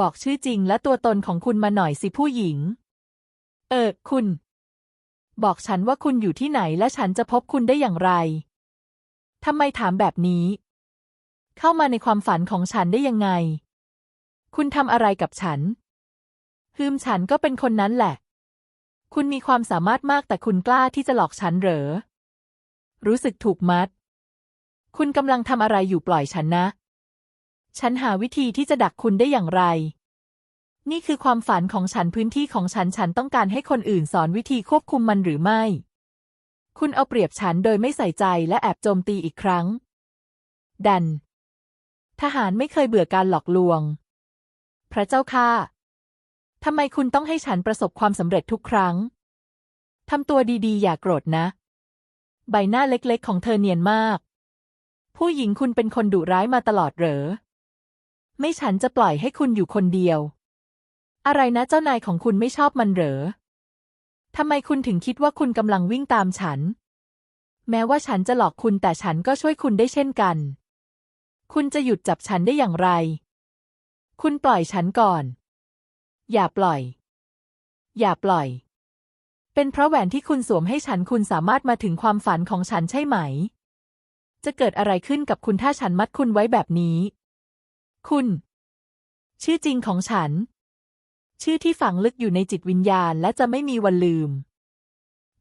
บอกชื่อจริงและตัวตนของคุณมาหน่อยสิผู้หญิง เออ คุณ บอกฉันว่าคุณอยู่ที่ไหนและฉันจะพบคุณได้อย่างไรทำไมถามแบบนี้ เข้ามาในความฝันของฉันได้ยังไง คุณทำอะไรกับฉันฮืมฉันก็เป็นคนนั้นแหละ คุณมีความสามารถมากแต่คุณกล้าที่จะหลอกฉันเหรอ รู้สึกถูกมัด คุณกำลังทำอะไรอยู่ปล่อยฉันนะ ฉันหาวิธีที่จะดักคุณได้อย่างไร นี่คือความฝันของฉันพื้นที่ของฉันฉันต้องการให้คนอื่นสอนวิธีควบคุมมันหรือไม่ คุณเอาเปรียบฉันโดยไม่ใส่ใจและแอบโจมตีอีกครั้ง ดัน ทหารไม่เคยเบื่อการหลอกลวง พระเจ้าข้าทำไมคุณต้องให้ฉันประสบความสำเร็จทุกครั้งทำตัวดีๆ อย่าโกรธนะ ใบหน้าเล็กๆ ของเธอเนียนมาก ผู้หญิงคุณเป็นคนดุร้ายมาตลอดเหรอ ไม่ฉันจะปล่อยให้คุณอยู่คนเดียว อะไรนะเจ้านายของคุณไม่ชอบมันเหรอทำไมคุณถึงคิดว่าคุณกำลังวิ่งตามฉัน แม้ว่าฉันจะหลอกคุณแต่ฉันก็ช่วยคุณได้เช่นกัน คุณจะหยุดจับฉันได้อย่างไร คุณปล่อยฉันก่อน อย่าปล่อย อย่าปล่อย เป็นเพราะแหวนที่คุณสวมให้ฉันคุณสามารถมาถึงความฝันของฉันใช่ไหม จะเกิดอะไรขึ้นกับคุณถ้าฉันมัดคุณไว้แบบนี้ คุณ ชื่อจริงของฉัน ชื่อที่ฝังลึกอยู่ในจิตวิญญาณและจะไม่มีวันลืม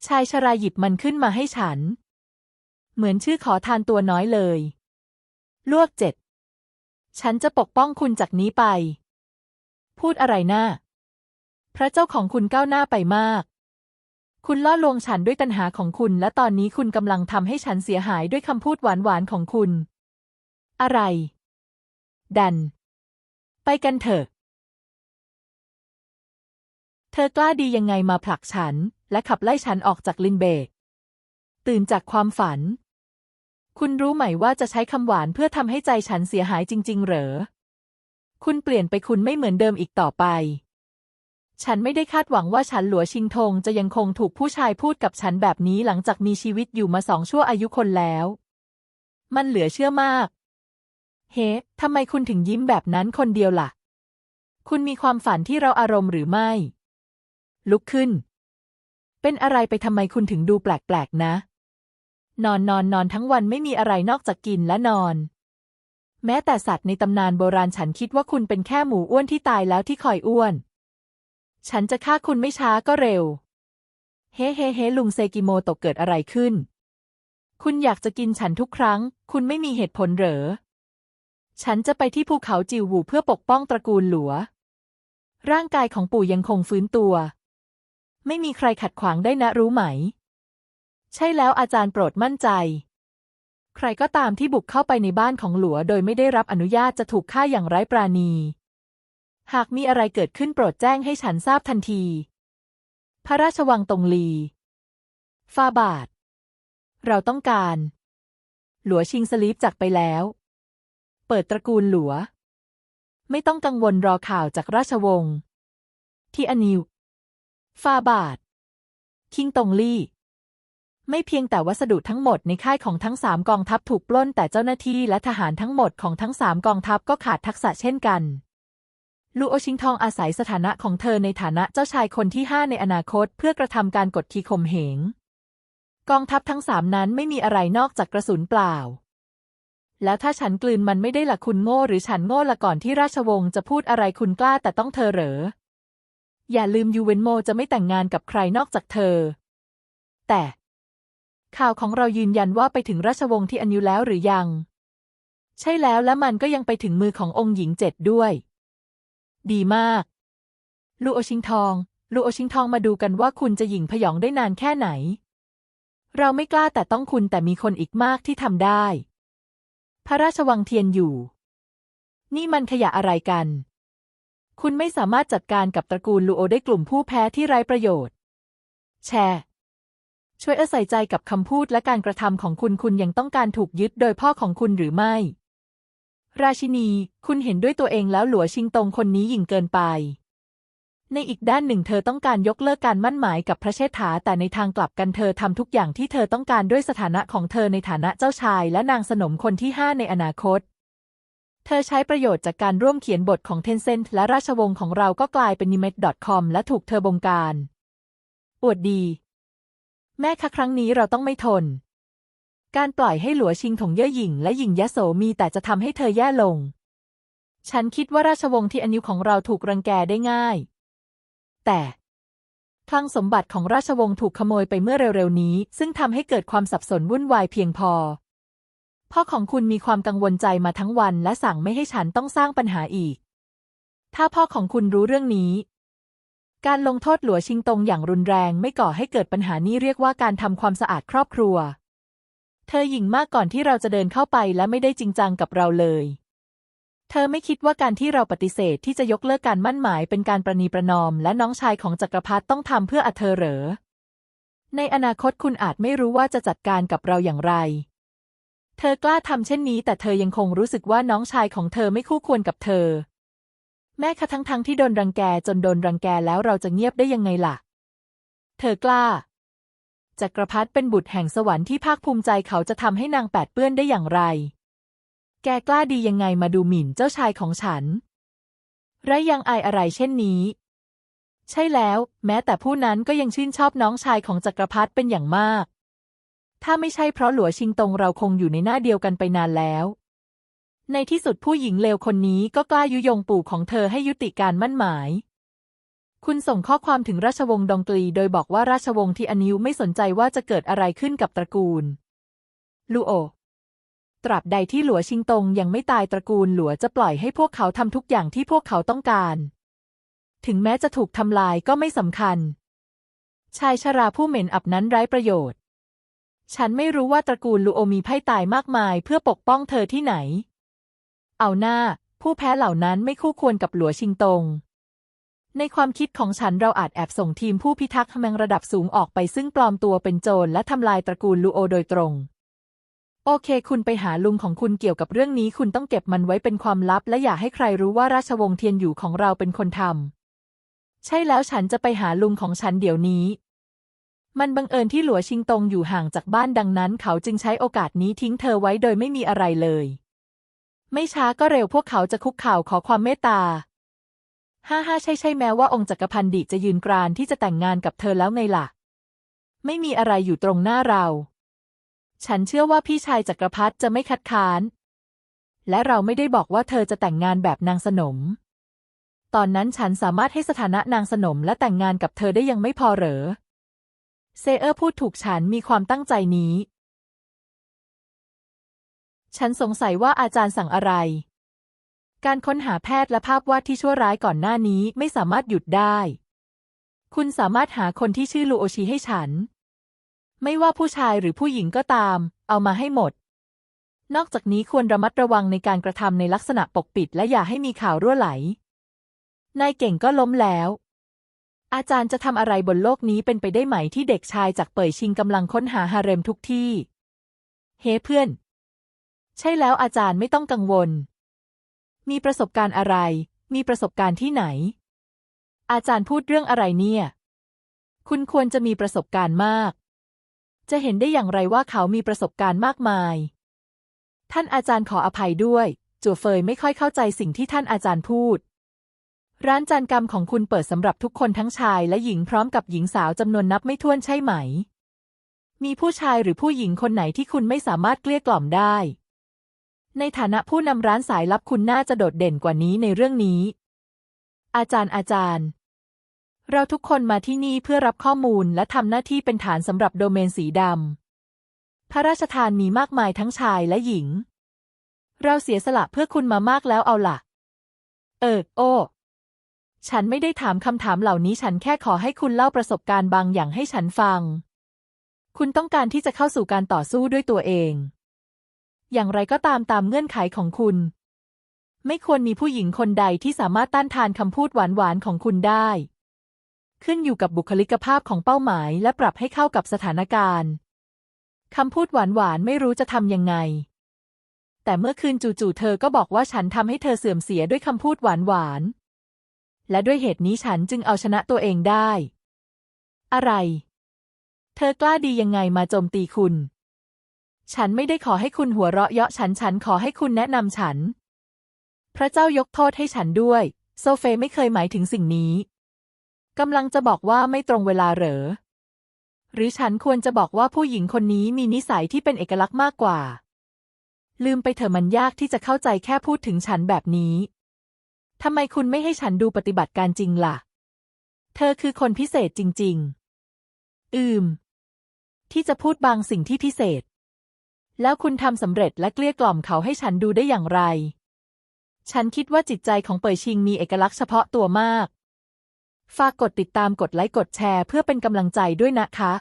ชายชราหยิบมันขึ้นมาให้ฉัน เหมือนชื่อขอทานตัวน้อยเลย ลวกเจ็ด ฉันจะปกป้องคุณจากนี้ไป พูดอะไรหน้าพระเจ้าของคุณก้าวหน้าไปมาก คุณล่อลวงฉันด้วยตัณหาของคุณ และตอนนี้คุณกำลังทำให้ฉันเสียหายด้วยคำพูดหวานๆของคุณ อะไร ดัน ไปกันเถอะ เธอกล้าดียังไงมาผลักฉัน และขับไล่ฉันออกจากลินเบก ตื่นจากความฝัน คุณรู้ไหมว่าจะใช้คำหวานเพื่อทำให้ใจฉันเสียหายจริง ๆ เหรอ คุณเปลี่ยนไปคุณไม่เหมือนเดิมอีกต่อไป ฉันไม่ได้คาดหวังว่าฉันหลัวชิงทงจะยังคงถูกผู้ชายพูดกับฉันแบบนี้หลังจากมีชีวิตอยู่มาสองชั่วอายุคนแล้วมันเหลือเชื่อมาก เฮ้ทำไมคุณถึงยิ้มแบบนั้นคนเดียวล่ะ คุณมีความฝันที่เราอารมณ์หรือไม่ ลุกขึ้น เป็นอะไรไปทำไมคุณถึงดูแปลกๆนะ นอนนอนนอนทั้งวันไม่มีอะไรนอกจากกินและนอน แม้แต่สัตว์ในตำนานโบราณฉันคิดว่าคุณเป็นแค่หมูอ้วนที่ตายแล้วที่คอยอ้วน ฉันจะฆ่าคุณไม่ช้าก็เร็ว เฮ้เฮ้เฮ้ลุงเซกิโมตะเกิดอะไรขึ้น คุณอยากจะกินฉันทุกครั้ง คุณไม่มีเหตุผลเหรอ ฉันจะไปที่ภูเขาจิวหูเพื่อปกป้องตระกูลหลัว ร่างกายของปู่ยังคงฟื้นตัว ไม่มีใครขัดขวางได้นะรู้ไหม ใช่แล้วอาจารย์โปรดมั่นใจ ใครก็ตามที่บุกเข้าไปในบ้านของหลัว โดยไม่ได้รับอนุญาตจะถูกฆ่าอย่างไร้ปราณี หากมีอะไรเกิดขึ้นโปรดแจ้งให้ฉันทราบทันที พระราชวังตงลีฟาบาท เราต้องการ หลัวชิงสลีปจากไปแล้ว เปิดตระกูลหลัว ไม่ต้องกังวลรอข่าวจากราชวงศ์ที่อนิวฟาบาทคิงตงลี่ ไม่เพียงแต่วัสดุทั้งหมดในค่ายของทั้งสามกองทัพถูกปล้นแต่เจ้าหน้าที่และทหารทั้งหมดของทั้งสามกองทัพก็ขาดทักษะเช่นกันลูโอชิงทองอาศัยสถานะของเธอในฐานะเจ้าชายคนที่ห้าในอนาคตเพื่อกระทำการกดขี่ข่มเหง กองทัพทั้งสามนั้นไม่มีอะไรนอกจากกระสุนเปล่า แล้วถ้าฉันกลืนมันไม่ได้ละคุณโง่หรือฉันโง่ละก่อนที่ราชวงศ์จะพูดอะไรคุณกล้าแต่ต้องเธอเหรอ อย่าลืมยูเวนโมจะไม่แต่งงานกับใครนอกจากเธอ แต่ ข่าวของเรายืนยันว่าไปถึงราชวงศ์ที่อันยูแล้วหรือยัง ใช่แล้วและมันก็ยังไปถึงมือขององค์หญิงเจ็ดด้วย ดีมาก ลูโอชิงทอง ลูโอชิงทองมาดูกันว่าคุณจะหยิ่งพยองได้นานแค่ไหน เราไม่กล้าแต่ต้องคุณแต่มีคนอีกมากที่ทำได้ พระราชวังเทียนอยู่ นี่มันขยะอะไรกัน คุณไม่สามารถจัดการกับตระกูลลูโอได้กลุ่มผู้แพ้ที่ไร้ประโยชน์ แชร์ช่วยเอใส่ใจกับคำพูดและการกระทำของคุณคุณยังต้องการถูกยึดโดยพ่อของคุณหรือไม่ ราชินี คุณเห็นด้วยตัวเองแล้วหลัวชิงตงคนนี้ยิ่งเกินไป ในอีกด้านหนึ่งเธอต้องการยกเลิกการมั่นหมายกับพระเชษฐา แต่ในทางกลับกันเธอทำทุกอย่างที่เธอต้องการด้วยสถานะของเธอในฐานะเจ้าชาย และนางสนมคนที่ห้าในอนาคต เธอใช้ประโยชน์จากการร่วมเขียนบทของ Tencent และราชวงศ์ของเราก็กลายเป็น n i m e t c o m และถูกเธอบงการ อวดดี แม่คะครั้งนี้เราต้องไม่ทน การปล่อยให้หลัวชิงถงเย่อหยิ่งและหยิ่งยะโสมีแต่จะทำให้เธอแย่ลง ฉันคิดว่าราชวงศ์ที่อนิวของเราถูกรังแกได้ง่าย แต่คลังสมบัติของราชวงศ์ถูกขโมยไปเมื่อเร็วๆนี้ ซึ่งทำให้เกิดความสับสนวุ่นวายเพียงพอ พ่อของคุณมีความกังวลใจมาทั้งวัน และสั่งไม่ให้ฉันต้องสร้างปัญหาอีก ถ้าพ่อของคุณรู้เรื่องนี้ การลงโทษหลัวชิงตงอย่างรุนแรงไม่ก่อให้เกิดปัญหานี้เรียกว่าการทำความสะอาดครอบครัว เธอหยิ่งมากก่อนที่เราจะเดินเข้าไปและไม่ได้จริงจังกับเราเลย เธอไม่คิดว่าการที่เราปฏิเสธที่จะยกเลิกการมั่นหมายเป็นการประนีประนอม และน้องชายของจักรพรรดิต้องทำเพื่ออเธอเหรอ ในอนาคตคุณอาจไม่รู้ว่าจะจัดการกับเราอย่างไร เธอกล้าทำเช่นนี้ แต่เธอยังคงรู้สึกว่าน้องชายของเธอไม่คู่ควรกับเธอ แม้กระทั่งทั้งที่โดนรังแกจนโดนรังแกแล้วเราจะเงียบได้ยังไงล่ะ เธอกล้า จักรพรรดิเป็นบุตรแห่งสวรรค์ที่ภาคภูมิใจเขาจะทำให้นางแปดเปื้อนได้อย่างไร แกกล้าดียังไงมาดูหมิ่นเจ้าชายของฉัน ไรยังอายอะไรเช่นนี้ ใช่แล้ว แม้แต่ผู้นั้นก็ยังชื่นชอบน้องชายของจักรพรรดิเป็นอย่างมาก ถ้าไม่ใช่เพราะหลัวชิงตงเราคงอยู่ในหน้าเดียวกันไปนานแล้ว ในที่สุดผู้หญิงเลวคนนี้ก็กล้ายุยงปู่ของเธอให้ยุติการมั่นหมาย คุณส่งข้อความถึงราชวงศ์ดองกลี โดยบอกว่าราชวงศ์ที่อนิวไม่สนใจว่าจะเกิดอะไรขึ้นกับตระกูลลูโอ ตราบใดที่หลัวชิงตงยังไม่ตายตระกูลหลัวจะปล่อยให้พวกเขาทำทุกอย่างที่พวกเขาต้องการ ถึงแม้จะถูกทำลายก็ไม่สำคัญ ชายชราผู้เหม็นอับนั้นไร้ประโยชน์ ฉันไม่รู้ว่าตระกูลลูโอมีไพ่ตายมากมายเพื่อปกป้องเธอที่ไหน เอาหน้า ผู้แพ้เหล่านั้นไม่คู่ควรกับหลัวชิงตง ในความคิดของฉันเราอาจแอบส่งทีมผู้พิทักษ์แมงระดับสูงออกไปซึ่งปลอมตัวเป็นโจรและทำลายตระกูลลูโอโดยตรง โอเค คุณไปหาลุงของคุณเกี่ยวกับเรื่องนี้คุณต้องเก็บมันไว้เป็นความลับ และอย่าให้ใครรู้ว่าราชวงศ์เทียนอยู่ของเราเป็นคนทำใช่แล้วฉันจะไปหาลุงของฉันเดี๋ยวนี้ มันบังเอิญที่หลัวชิงตงอยู่ห่างจากบ้านดังนั้น เขาจึงใช้โอกาสนี้ทิ้งเธอไว้โดยไม่มีอะไรเลย ไม่ช้าก็เร็วพวกเขาจะคุกเข่าขอความเมตตาฮ่าฮ่าใช่ใช่แม้ว่าองค์จักรพันดิจะยืนกรานที่จะแต่งงานกับเธอแล้วไงล่ะ ไม่มีอะไรอยู่ตรงหน้าเรา ฉันเชื่อว่าพี่ชายจักรพรรดิจะไม่คัดค้าน และเราไม่ได้บอกว่าเธอจะแต่งงานแบบนางสนม ตอนนั้นฉันสามารถให้สถานะนางสนมและแต่งงานกับเธอได้ยังไม่พอเหรอ เซเออร์พูดถูกฉันมีความตั้งใจนี้ ฉันสงสัยว่าอาจารย์สั่งอะไร การค้นหาแพทย์และภาพวาดที่ชั่วร้ายก่อนหน้านี้ไม่สามารถหยุดได้ คุณสามารถหาคนที่ชื่อลูโอชิให้ฉัน ไม่ว่าผู้ชายหรือผู้หญิงก็ตาม เอามาให้หมด นอกจากนี้ควรระมัดระวังในการกระทำในลักษณะปกปิดและอย่าให้มีข่าวรั่วไหล นายเก่งก็ล้มแล้ว อาจารย์จะทำอะไรบนโลกนี้เป็นไปได้ไหมที่เด็กชายจากเป่ยชิงกำลังค้นหาฮาเร็มทุกที่ เฮ้เพื่อน ใช่แล้วอาจารย์ไม่ต้องกังวล มีประสบการณ์อะไร มีประสบการณ์ที่ไหน อาจารย์พูดเรื่องอะไรเนี่ย คุณควรจะมีประสบการณ์มาก จะเห็นได้อย่างไรว่าเขามีประสบการณ์มากมาย ท่านอาจารย์ขออภัยด้วย จัวเฟยไม่ค่อยเข้าใจสิ่งที่ท่านอาจารย์พูด ร้านจานกรรมของคุณเปิดสำหรับทุกคนทั้งชายและหญิงพร้อมกับหญิงสาวจำนวนนับไม่ถ้วนใช่ไหม มีผู้ชายหรือผู้หญิงคนไหนที่คุณไม่สามารถเกลี้ยกล่อมได้ ในฐานะผู้นำร้านสายลับคุณน่าจะโดดเด่นกว่านี้ในเรื่องนี้ อาจารย์อาจารย์ เราทุกคนมาที่นี่เพื่อรับข้อมูลและทำหน้าที่เป็นฐานสำหรับโดเมนสีดำ พระราชทานมีมากมายทั้งชายและหญิง เราเสียสละเพื่อคุณมามากแล้วเอาล่ะ เออโอ้ฉันไม่ได้ถามคำถามเหล่านี้ฉันแค่ขอให้คุณเล่าประสบการณ์บางอย่างให้ฉันฟัง คุณต้องการที่จะเข้าสู่การต่อสู้ด้วยตัวเอง อย่างไรก็ตามตามเงื่อนไขของคุณ ไม่ควรมีผู้หญิงคนใดที่สามารถต้านทานคำพูดหวานๆของคุณได้ ขึ้นอยู่กับบุคลิกภาพของเป้าหมาย และปรับให้เข้ากับสถานการณ์คำพูดหวานๆไม่รู้จะทำยังไง แต่เมื่อคืนจู่ๆเธอก็บอกว่าฉันทำให้เธอเสื่อมเสียด้วยคำพูดหวานๆและด้วยเหตุนี้ฉันจึงเอาชนะตัวเองได้ อะไร เธอกล้าดียังไงมาโจมตีคุณ ฉันไม่ได้ขอให้คุณหัวเราะเยาะฉันฉันขอให้คุณแนะนำฉัน พระเจ้ายกโทษให้ฉันด้วย โซเฟไม่เคยหมายถึงสิ่งนี้ กำลังจะบอกว่าไม่ตรงเวลาเหรอ หรือฉันควรจะบอกว่าผู้หญิงคนนี้มีนิสัยที่เป็นเอกลักษณ์มากกว่า ลืมไปเถอะมันยากที่จะเข้าใจแค่พูดถึงฉันแบบนี้ทำไมคุณไม่ให้ฉันดูปฏิบัติการจริงล่ะ เธอคือคนพิเศษจริง ๆ อืม ที่จะพูดบางสิ่งที่พิเศษ แล้วคุณทำสำเร็จและเกลี้ยกล่อมเขาให้ฉันดูได้อย่างไร ฉันคิดว่าจิตใจของเป่ยชิงมีเอกลักษณ์เฉพาะตัวมาก ฝากกดติดตามกดไลค์กดแชร์เพื่อเป็นกำลังใจด้วยนะคะ